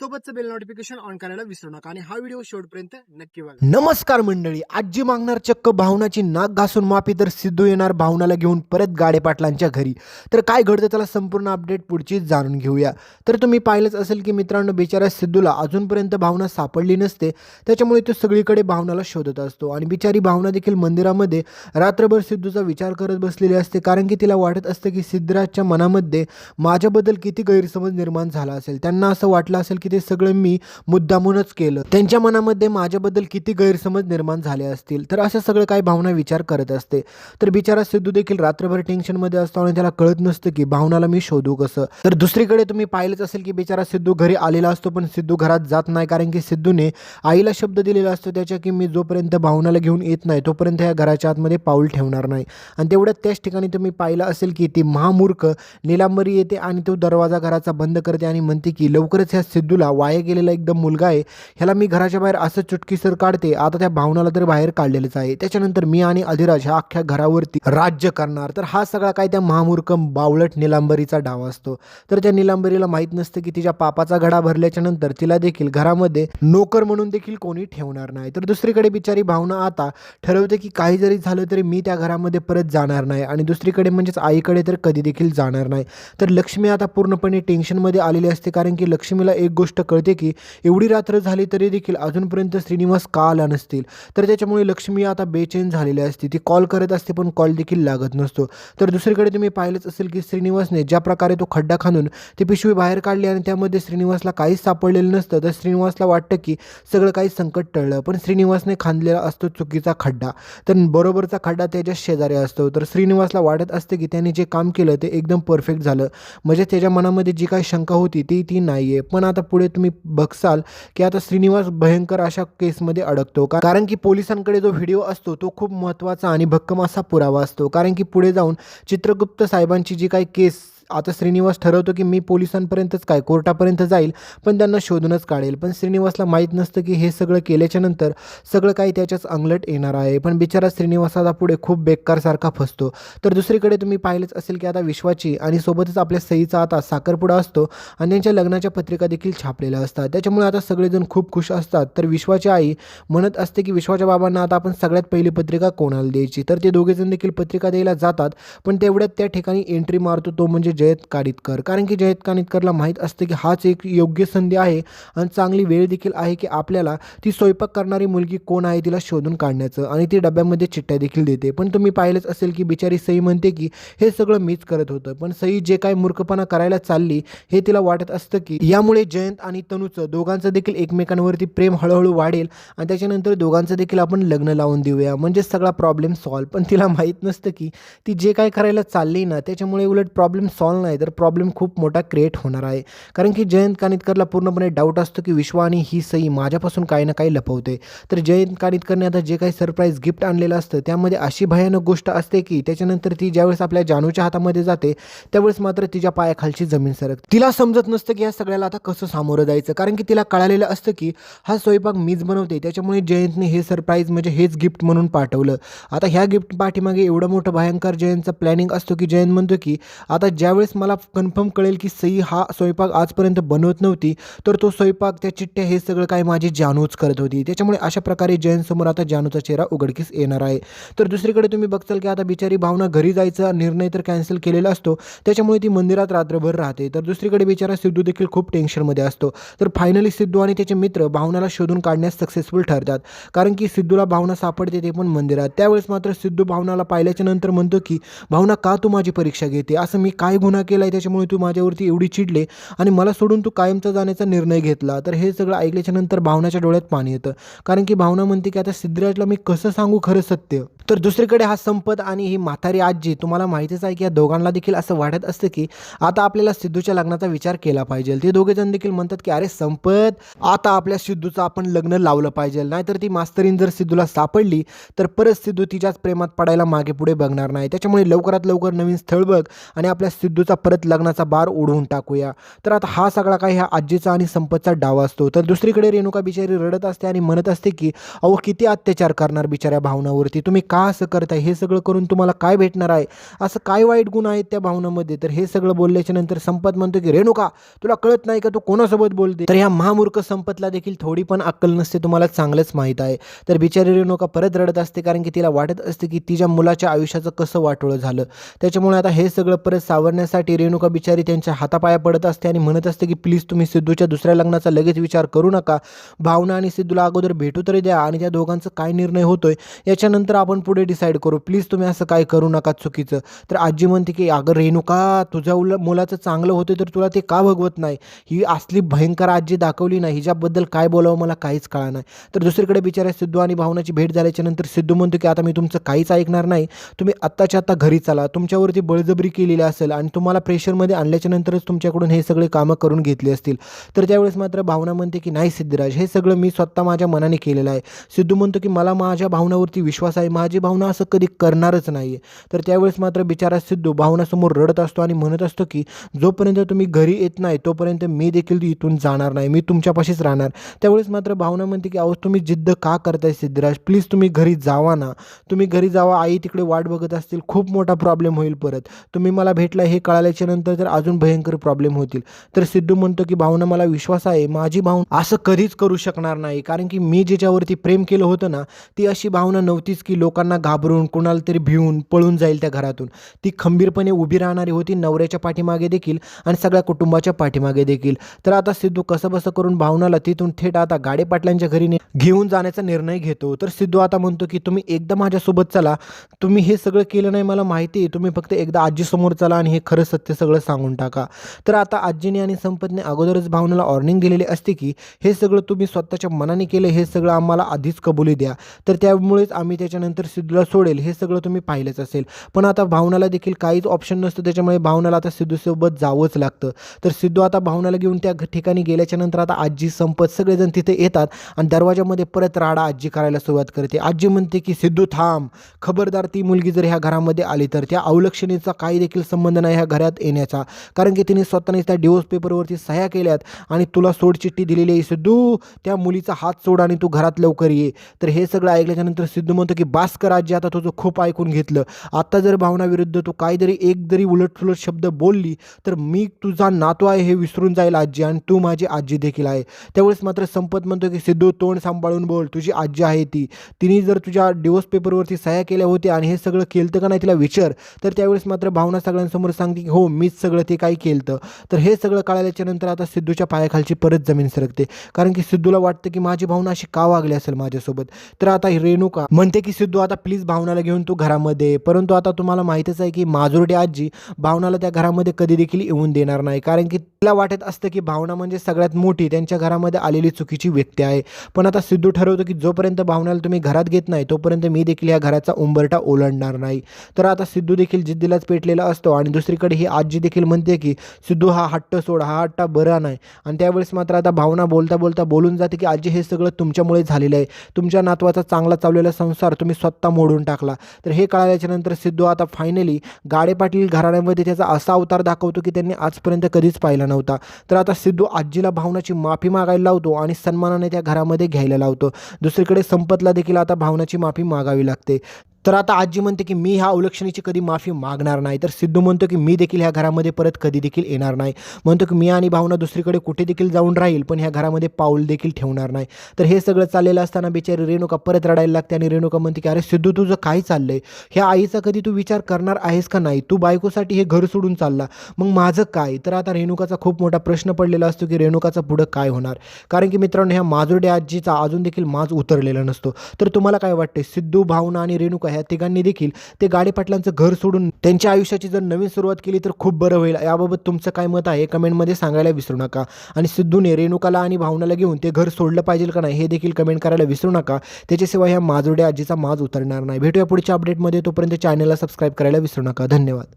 सोबतचं bell notification on करायला विसरू नका. आणि हा व्हिडिओ शेवटपर्यंत नक्की बघा. नमस्कार मंडळी. आजी मागणार चक्क भावनाची नाक घासून माफी तर सिद्धू येणार भावनाला घेऊन परत गाडे पाटलांच्या घरी. तर काय घडतं त्याला संपूर्ण अपडेट पुढचीच जाणून घेऊया. तर तुम्ही पाहिलंच असेल की मित्रांनो बिचाऱ्या सिद्धूला अजूनपर्यंत भावना सापडली नसते. त्याच्यामुळे तो सगळीकडे भावनाला शोधत असतो. आणि बिचारी भावना देखील मंदिरामध्ये रात्रभर सिद्धूचा विचार करत बसलेली असते. कारण की तिला वाटत असतं की सिद्धराजच्या मनामध्ये माझ्याबद्दल किती गैरसमज निर्माण झाला असेल. त्यांना असं वाटलं असेल की ते सगळं मी मुद्दामूनच केलं. त्यांच्या मनामध्ये माझ्याबद्दल किती गैरसमज निर्माण झाले असतील तर असं सगळं काही भावना विचार करत असते. तर बिचारा सिद्धू देखील रात्रभर टेन्शनमध्ये असतो आणि त्याला कळत नसतं की भावनाला मी शोधू कसं. तर दुसरीकडे तुम्ही पाहिलंच असेल की बिचारा सिद्धू घरी आलेला असतो पण सिद्धू घरात जात नाही कारण की सिद्धूने आईला शब्द दिलेला असतो त्याच्या की मी जोपर्यंत भावनाला घेऊन येत नाही तोपर्यंत या घराच्या आतमध्ये पाऊल ठेवणार नाही. आणि तेवढ्यात त्याच ठिकाणी तुम्ही पाहिलं असेल की ती महामूर्ख निलांबरी येते आणि तो दरवाजा घराचा बंद करते आणि म्हणते की लवकरच ह्या सिद्धू बाजूला वाया गेलेला एकदम मुलगा आहे. ह्याला मी घराच्या बाहेर असं चुटकीसर काढते. आता त्या भावनाला तर बाहेर काढलेलंच आहे. त्याच्यानंतर मी आणि अधिराज ह्या अख्ख्या घरावरती राज्य करणार. तर हा सगळा काय त्या महामूर्ख बावळट निलांबरीचा डाव असतो. तर त्या निलांबरीला माहीत नसतं की तिच्या पापाचा घडा भरल्याच्या नंतर तिला देखील घरामध्ये नोकर म्हणून देखील कोणी ठेवणार नाही. तर दुसरीकडे बिचारी भावना आता ठरवते की काही जरी झालं तरी मी त्या घरामध्ये परत जाणार नाही. आणि दुसरीकडे म्हणजेच आईकडे तर कधी देखील जाणार नाही. तर लक्ष्मी आता पूर्णपणे टेन्शनमध्ये आलेली असते. कारण की लक्ष्मीला एक गोष्ट गोष्ट कळते की एवढी रात्र झाली तरी देखील अजूनपर्यंत श्रीनिवास का आला नसतील. तर त्याच्यामुळे लक्ष्मी आता बेचैन झालेली असते. ती कॉल करत असते पण कॉल देखील लागत नसतो. तर दुसरीकडे तुम्ही पाहिलंच असेल की श्रीनिवासने ज्या प्रकारे तो खड्डा खाणून ती पिशवी बाहेर काढली आणि त्यामध्ये श्रीनिवासला काहीच सापडलेलं नसतं तर श्रीनिवासला वाटतं की सगळं काही संकट टळलं. पण श्रीनिवासने खांदलेला असतो चुकीचा खड्डा. तर बरोबरचा खड्डा त्याच्या शेजारी असतो. तर श्रीनिवासला वाटत असते की त्याने जे काम केलं ते एकदम परफेक्ट झालं. म्हणजे त्याच्या मनामध्ये जी काही शंका होती ती ती नाही आहे पण आता पुढे पुढे तुम्ही बघसाल की आता श्रीनिवास भयंकर अशा केसमध्ये अडकतो. का कारण की पोलिसांकडे जो व्हिडिओ असतो तो खूप महत्त्वाचा आणि भक्कम असा पुरावा असतो. कारण की पुढे जाऊन चित्रगुप्त साहेबांची जी काही केस आता श्रीनिवास ठरवतो की मी पोलिसांपर्यंतच काय कोर्टापर्यंत जाईल पण त्यांना शोधूनच काढेल. पण श्रीनिवासला माहीत नसतं की हे सगळं केल्याच्यानंतर सगळं काही त्याच्याच अंगलट येणार आहे. पण बिचारा श्रीनिवासाचा पुढे खूप बेकारसारखा फसतो. तर दुसरीकडे तुम्ही पाहिलंच असेल की आता विश्वाची आणि सोबतच आपल्या सईचा आता साखरपुडा असतो आणि त्यांच्या लग्नाच्या पत्रिका देखील छापलेल्या असतात. त्याच्यामुळे आता सगळेजण खूप खुश असतात. तर विश्वाची आई म्हणत असते की विश्वाच्या बाबांना आता आपण सगळ्यात पहिली पत्रिका कोणाला द्यायची? तर ते दोघेजण देखील पत्रिका द्यायला जातात पण तेवढ्यात त्या ठिकाणी एंट्री मारतो. तो म्हणजे जयत कानितकर कारण की जयत कानितकरला माहीत असतं की हाच एक योग्य संधी आहे आणि चांगली वेळ देखील आहे की आपल्याला ती स्वयंपाक करणारी मुलगी कोण आहे तिला शोधून काढण्याचं आणि ती डब्यामध्ये चिठ्ठ्या देखील देते. पण तुम्ही पाहिलंच असेल की बिचारी सई म्हणते की हे सगळं मीच करत होतं. पण सई जे काय मूर्खपणा करायला चालली हे तिला वाटत असतं की यामुळे जयंत आणि तनूचं दोघांचं देखील एकमेकांवरती प्रेम हळूहळू वाढेल आणि त्याच्यानंतर दोघांचं देखील आपण लग्न लावून देऊया. म्हणजे सगळा प्रॉब्लेम सॉल्व पण तिला माहीत नसतं की ती जे काय करायला चालली ना त्याच्यामुळे उलट प्रॉब्लेम सॉल्व नाही तर प्रॉब्लेम खूप मोठा क्रिएट होणार आहे. कारण की जयंत कानितकरला पूर्णपणे डाऊट असतो की विश्वानी ही सई माझ्यापासून काही ना काही लपवते. तर जयंत कानितकरने आता जे काही सरप्राईज गिफ्ट आणलेलं असतं त्यामध्ये अशी भयानक गोष्ट असते की त्याच्यानंतर ती ज्यावेळेस आपल्या जानूच्या हातामध्ये जाते त्यावेळेस मात्र तिच्या पायाखालची जमीन सरक तिला समजत नसतं की या सगळ्याला आता कसं सामोरं जायचं. कारण की तिला कळालेलं असतं की हा स्वयंपाक मीच बनवते त्याच्यामुळे जयंतने हे सरप्राईज म्हणजे हेच गिफ्ट म्हणून पाठवलं. आता ह्या गिफ्ट पाठीमागे एवढं मोठं भयंकर जयंतचं प्लॅनिंग असतो की जयंत म्हणतो की आता ज्यावेळेस मला कन्फर्म कळेल की सई हा स्वयंपाक आजपर्यंत बनवत नव्हती तर तो स्वयंपाक त्या चिठ्ठ्या हे सगळं काय माझी जानूच करत होती. त्याच्यामुळे अशा प्रकारे जयंतसमोर आता जानूचा चेहरा उघडकीस येणार आहे. तर दुसरीकडे तुम्ही बघताल की आता बिचारी भावना घरी जायचा निर्णय तर कॅन्सल केलेला असतो त्याच्यामुळे ती मंदिरात रात्रभर राहते. तर दुसरीकडे बिचारा सिद्धू देखील खूप टेन्शनमध्ये असतो. तर फायनली सिद्धू आणि त्याचे मित्र भावनाला शोधून काढण्यास सक्सेसफुल ठरतात. कारण की सिद्धूला भावना सापडते ते पण मंदिरात. त्यावेळेस मात्र सिद्धू भावनाला पाहिल्याच्या नंतर म्हणतो की भावना का तू माझी परीक्षा घेते? असं मी काय गुन्हा केला आहे त्याच्यामुळे तू माझ्यावरती एवढी चिडले आणि मला सोडून तू कायमचा जाण्याचा निर्णय घेतला. तर हे सगळं ऐकल्याच्यानंतर भावनाच्या डोळ्यात पाणी येतं. कारण की भावना म्हणते की आता सिद्धराजला मी कसं सांगू खरं सत्य? तर दुसरीकडे हा संपत आणि ही म्हातारी आजी तुम्हाला माहितीच आहे की या दोघांना देखील असं वाटत असतं की आता आपल्याला सिद्धूच्या लग्नाचा विचार केला पाहिजे. ते दोघे जण देखील म्हणतात की अरे संपत आता आपल्या सिद्धूचं आपण लग्न लावलं पाहिजे. नाहीतर ती मास्तरीन जर सिद्धूला सापडली तर परत सिद्धू तिच्याच प्रेमात पडायला मागे पुढे बघणार नाही. त्याच्यामुळे लवकरात लवकर नवीन स्थळ बघ आणि आपल्या सिद्धूचा परत लग्नाचा बार ओढवून टाकूया. तर आता हा सगळा काही ह्या आजीचा आणि संपतचा डाव असतो. तर दुसरीकडे रेणुका बिचारी रडत असते आणि म्हणत असते की अहो किती अत्याचार करणार बिचाऱ्या भावनावरती. तुम्ही का का असं करताय? हे सगळं करून तुम्हाला काय भेटणार आहे? असं काय वाईट गुण आहेत त्या भावनामध्ये? तर हे सगळं बोलल्याच्या नंतर संपत म्हणतो की रेणुका तुला कळत नाही का तू कोणासोबत बोलते? तर ह्या महामूर्ख संपतला देखील थोडी पण अक्कल नसते तुम्हाला चांगलंच माहीत आहे. तर बिचारी रेणुका परत रडत असते कारण की तिला वाटत असते की तिच्या मुलाच्या आयुष्याचं कसं वाटोळं झालं. त्याच्यामुळे आता हे सगळं परत सावरण्यासाठी रेणुका बिचारी त्यांच्या हातापाया पडत असते आणि म्हणत असते की प्लीज तुम्ही सिद्धूच्या दुसऱ्या लग्नाचा लगेच विचार करू नका. भावना आणि सिद्धूला अगोदर भेटू तरी द्या आणि त्या दोघांचं काय निर्णय होतोय? याच्यानंतर आपण पुढे डिसाईड करू. प्लीज तुम्ही असं काय करू नका चुकीचं. तर आजी म्हणते की अगं रेणुका तुझ्या उल मुलाचं चांगलं होतं तर तुला ते का भगवत नाही? ही असली भयंकर आजी दाखवली नाही हिच्याबद्दल काय बोलावं मला काहीच कळा नाही. तर दुसरीकडे बिचाऱ्या सिद्धू आणि भावनाची भेट झाल्याच्यानंतर सिद्धू म्हणतो की आता मी तुमचं काहीच ऐकणार नाही. तुम्ही आत्ताच्या आत्ता घरी चला. तुमच्यावरती बळजबरी केलेली असेल आणि तुम्हाला प्रेशरमध्ये आणल्याच्या नंतरच तुमच्याकडून हे सगळे कामं करून घेतली असतील. तर त्यावेळेस मात्र भावना म्हणते की नाही सिद्धराज हे सगळं मी स्वतः माझ्या मनाने केलेलं आहे. सिद्धू म्हणतो की मला माझ्या भावनावरती विश्वास आहे. माझी भावना असं कधी करणारच नाही आहे तर त्यावेळेस मात्र बिचारा सिद्धू भावनासमोर रडत असतो आणि म्हणत असतो की जोपर्यंत तुम्ही घरी येत नाही तोपर्यंत मी देखील इथून जाणार नाही. मी तुमच्यापाशीच राहणार. त्यावेळेस मात्र भावना म्हणते की अहो तुम्ही जिद्द का करताय सिद्धराज? प्लीज तुम्ही घरी जावा ना. तुम्ही घरी जावा आई तिकडे वाट बघत असतील खूप मोठा प्रॉब्लेम होईल परत. तुम्ही मला भेटला हे कळाल्याच्या नंतर तर अजून भयंकर प्रॉब्लेम होतील. तर सिद्धू म्हणतो की भावना मला विश्वास आहे. माझी भावना असं कधीच करू शकणार नाही. कारण की मी ज्याच्यावरती प्रेम केलं होतं ना ती अशी भावना नव्हतीच की लोकांना घाबरून कोणाला तरी भिवून पळून जाईल त्या घरातून. ती खंबीरपणे उभी राहणारी होती नवऱ्याच्या पाठीमागे देखील आणि सगळ्या कुटुंबाच्या पाठीमागे देखील. तर आता सिद्धू कसं बसं करून भावनाला तिथून थेट आता गाडे पाटलांच्या घरी घेऊन जाण्याचा निर्णय घेतो. तर सिद्धू आता म्हणतो की तुम्ही एकदा माझ्यासोबत चला. तुम्ही हे सगळं केलं नाही मला माहिती आहे. तुम्ही फक्त एकदा आजीसमोर चला आणि हे खरं सत्य सगळं सांगून टाका. तर आता आजीने आणि संपतने अगोदरच भावनाला ऑर्निंग दिलेली असते की हे सगळं तुम्ही स्वतःच्या मनाने केलं हे सगळं आम्हाला आधीच कबुली द्या. तर त्यामुळेच आम्ही त्याच्यानंतर सिद्धूला सोडेल हे सगळं तुम्ही पाहिलंच असेल. पण आता भावनाला देखील काहीच ऑप्शन नसतं त्याच्यामुळे भावनाला आता सिद्धूसोबत जावंच लागतं. तर सिद्धू आता भावनाला घेऊन त्या ठिकाणी गेल्याच्यानंतर आता आजी संपत सगळेजण तिथे येतात आणि दरवाजामध्ये परत राडा आजी करायला सुरुवात करते. आजी म्हणते की सिद्धू थांब. खबरदार ती मुलगी जर ह्या घरामध्ये आली तर त्या अवलक्षणीचा काही देखील संबंध नाही ह्या घरात येण्याचा. कारण की तिने स्वतःने त्या डिवोर्स पेपरवरती सह्या केल्यात आणि तुला सोडचिठ्ठी दिलेली आहे. सिद्धू त्या मुलीचा हात सोड आणि तू घरात लवकर ये. तर हे सगळं ऐकल्याच्यानंतर सिद्धू म्हणतो की बास बास्कर आजी आता तुझं खूप ऐकून घेतलं. आता जर भावनाविरुद्ध तू काहीतरी एक जरी उलटसुलट शब्द बोलली तर मी तुझा नातो आहे हे विसरून जाईल आजी आणि तू माझी आजी देखील आहे. त्यावेळेस मात्र संपत म्हणतो की सिद्धू तोंड सांभाळून बोल तुझी आजी आहे ती. तिने जर तुझ्या डिवोर्स पेपरवरती सह्या केल्या होत्या आणि हे सगळं केलं का नाही तिला विचार तर त्यावेळेस मात्र भावना सगळ्यांसमोर सांगते की हो मीच सगळं ते काही केलं तर हे सगळं कळाल्याच्या नंतर आता सिद्धूच्या पायाखालची परत जमीन सरकते. कारण की सिद्धूला वाटतं की माझी भावना अशी का वागली असेल माझ्यासोबत? तर आता रेणुका म्हणते की सिद्धू आता प्लीज भावनाला घेऊन तू घरामध्ये परंतु आता तुम्हाला माहीतच आहे की माजुर्डी आजी भावनाला त्या घरामध्ये कधी देखील येऊन देणार नाही. कारण की तिला वाटत असतं की भावना म्हणजे सगळ्यात मोठी त्यांच्या घरामध्ये आलेली चुकीची व्यक्ती आहे. पण आता सिद्धू ठरवतो की जोपर्यंत भावनाला तुम्ही घरात घेत नाही तोपर्यंत मी देखील या घराचा उंबरटा ओलांडणार नाही. तर आता सिद्धू देखील जिद्दीलाच पेटलेला असतो आणि दुसरीकडे ही आजी देखील म्हणते की सिद्धू हा हट्ट सोड हा हट्टा बरा नाही. आणि त्यावेळेस मात्र आता भावना बोलता बोलता बोलून जाते की आजी हे सगळं तुमच्यामुळे झालेलं आहे. तुमच्या नातवाचा चांगला चाललेला संसार तुम्ही स्वतः पत्ता मोडून टाकला. तर हे कळल्याच्यानंतर सिद्धू आता फायनली गाडे पाटील घराण्यामध्ये त्याचा असा अवतार दाखवतो की त्यांनी आजपर्यंत कधीच पाहिला नव्हता. तर आता सिद्धू आजीला भावनाची माफी मागायला लावतो आणि सन्मानाने त्या घरामध्ये घ्यायला लावतो. दुसरीकडे संपतला देखील आता भावनाची माफी मागावी लागते. तर आता आजी म्हणते की मी ह्या अवलक्षणीची कधी माफी मागणार नाही. तर सिद्धू म्हणतो की मी देखील ह्या घरामध्ये परत कधी देखील येणार नाही. म्हणतो की मी आणि भावना दुसरीकडे कुठे देखील जाऊन राहील पण ह्या घरामध्ये पाऊल देखील ठेवणार नाही. तर हे सगळं चाललेलं असताना बिचारी रेणुका परत रडायला लागते आणि रेणुका म्हणते की अरे सिद्धू तुझं काय चाललंय? ह्या आईचा कधी तू विचार करणार आहेस का नाही? तू बायकोसाठी हे घर सोडून चालला. मग माझं काय? तर आता रेणुकाचा खूप मोठा प्रश्न पडलेला असतो की रेणुकाचा पुढं काय होणार? कारण की मित्रांनो ह्या माजुर्डे आजीचा अजून देखील माज उतरलेला नसतो. तर तुम्हाला काय वाटते सिद्धू भावना आणि रेणुका ह्या तिघांनी देखील ते गाडीपाटलांचं घर सोडून त्यांच्या आयुष्याची जर नवीन सुरुवात केली तर खूप बरं होईल. याबाबत तुमचं काय मत आहे? कमेंटमध्ये सांगायला विसरू नका. आणि सिद्धूने रेणुकाला आणि भावनाला घेऊन ते घर सोडलं पाहिजे का नाही हे देखील कमेंट करायला विसरू नका. त्याच्याशिवाय ह्या माजोड्या आजीचा माज उतरणार नाही. भेटूया पुढच्या अपडेटमध्ये तोपर्यंत चॅनलला सबस्क्राईब करायला विसरू नका. धन्यवाद.